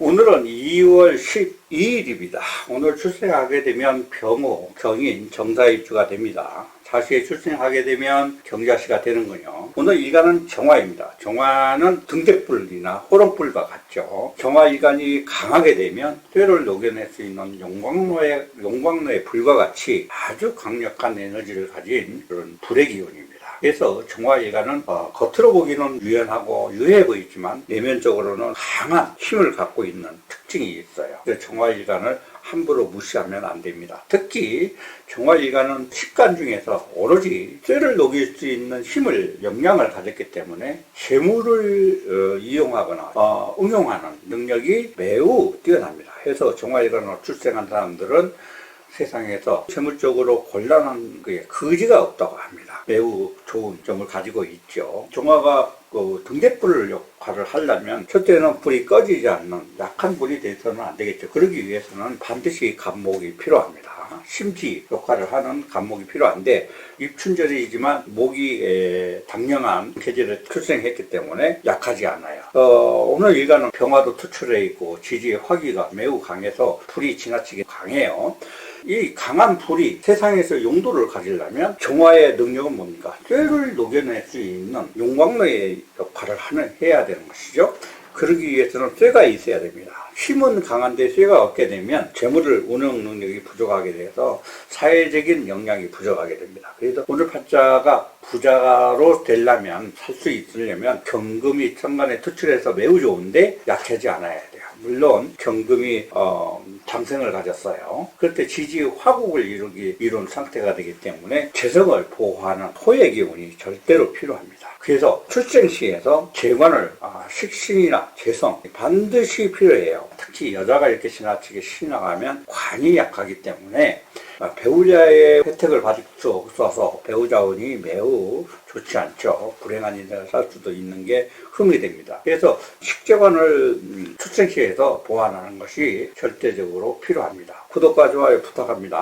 오늘은 2월 12일입니다. 오늘 출생하게 되면 병호, 경인, 정사입주가 됩니다. 자식이 출생하게 되면 경자씨가 되는군요. 오늘 일간은 정화입니다. 정화는 등대불이나 호롱불과 같죠. 정화 일간이 강하게 되면 쇠를 녹여낼 수 있는 용광로의, 용광로의 불과 같이 아주 강력한 에너지를 가진 그런 불의 기운입니다. 그래서 정화일간은 어, 겉으로 보기는 유연하고 유해 보이지만 내면적으로는 강한 힘을 갖고 있는 특징이 있어요. 그래서 정화일간을 함부로 무시하면 안 됩니다. 특히 정화일간은 식간 중에서 오로지 쇠를 녹일 수 있는 힘을 역량을 가졌기 때문에 재물을 어, 이용하거나 어, 응용하는 능력이 매우 뛰어납니다. 그래서 정화일간으로 출생한 사람들은 세상에서 재물적으로 곤란한 그의 거지가 없다고 합니다. 매우 좋은 점을 가지고 있죠. 종화가 그 등대불 역할을 하려면 첫째는 불이 꺼지지 않는 약한 불이 돼서는 안 되겠죠. 그러기 위해서는 반드시 감목이 필요합니다. 심지 역할을 하는 감목이 필요한데 입춘절이지만 목이 에, 당령한 계절에 출생했기 때문에 약하지 않아요. 어, 오늘 일간은 병화도 투출해 있고 지지의 화기가 매우 강해서 불이 지나치게 강해요. 이 강한 불이 세상에서 용도를 가지려면 정화의 능력은 뭡니까? 쇠를 녹여낼 수 있는 용광로의 역할을 하는 해야 되는 것이죠. 그러기 위해서는 쇠가 있어야 됩니다. 힘은 강한데 쇠가 없게 되면 재물을 운영 능력이 부족하게 돼서 사회적인 역량이 부족하게 됩니다. 그래서 오늘 팔자가 부자로 되려면 살 수 있으려면 경금이 천간에 투출해서 매우 좋은데 약하지 않아야 돼요. 물론 경금이 어, 장생을 가졌어요. 그럴 때 지지 화국을 이루기 이룬 상태가 되기 때문에 재성을 보호하는 호의 기운이 절대로 필요합니다. 그래서 출생 시에서 재관을 아, 식신이나 재성 반드시 필요해요. 특히 여자가 이렇게 지나치게 신이 나가면 관이 약하기 때문에 아, 배우자의 혜택을 받을 수 없어서 배우자운이 매우 좋지 않죠. 불행한 인생을 살 수도 있는 게 흠이 됩니다. 그래서 식재관을 음, 출생시에서 보완하는 것이 절대적으로 필요합니다. 구독과 좋아요 부탁합니다.